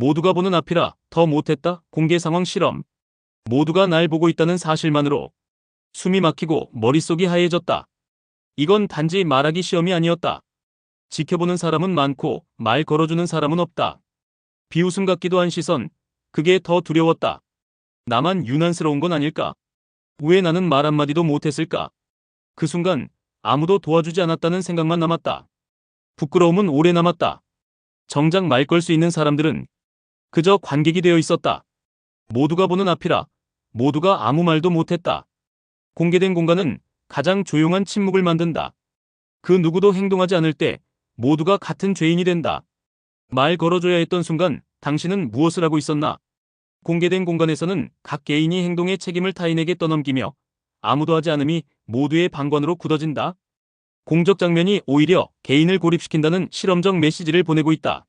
모두가 보는 앞이라 더 못했다. 공개 상황 실험. 모두가 날 보고 있다는 사실만으로 숨이 막히고 머릿속이 하얘졌다. 이건 단지 말하기 시험이 아니었다. 지켜보는 사람은 많고 말 걸어주는 사람은 없다. 비웃음 같기도 한 시선, 그게 더 두려웠다. 나만 유난스러운 건 아닐까? 왜 나는 말 한마디도 못했을까? 그 순간 아무도 도와주지 않았다는 생각만 남았다. 부끄러움은 오래 남았다. 정작 말 걸 수 있는 사람들은 그저 관객이 되어 있었다. 모두가 보는 앞이라 모두가 아무 말도 못했다. 공개된 공간은 가장 조용한 침묵을 만든다. 그 누구도 행동하지 않을 때 모두가 같은 죄인이 된다. 말 걸어줘야 했던 순간 당신은 무엇을 하고 있었나? 공개된 공간에서는 각 개인이 행동의 책임을 타인에게 떠넘기며 아무도 하지 않음이 모두의 방관으로 굳어진다. 공적 장면이 오히려 개인을 고립시킨다는 실험적 메시지를 보내고 있다.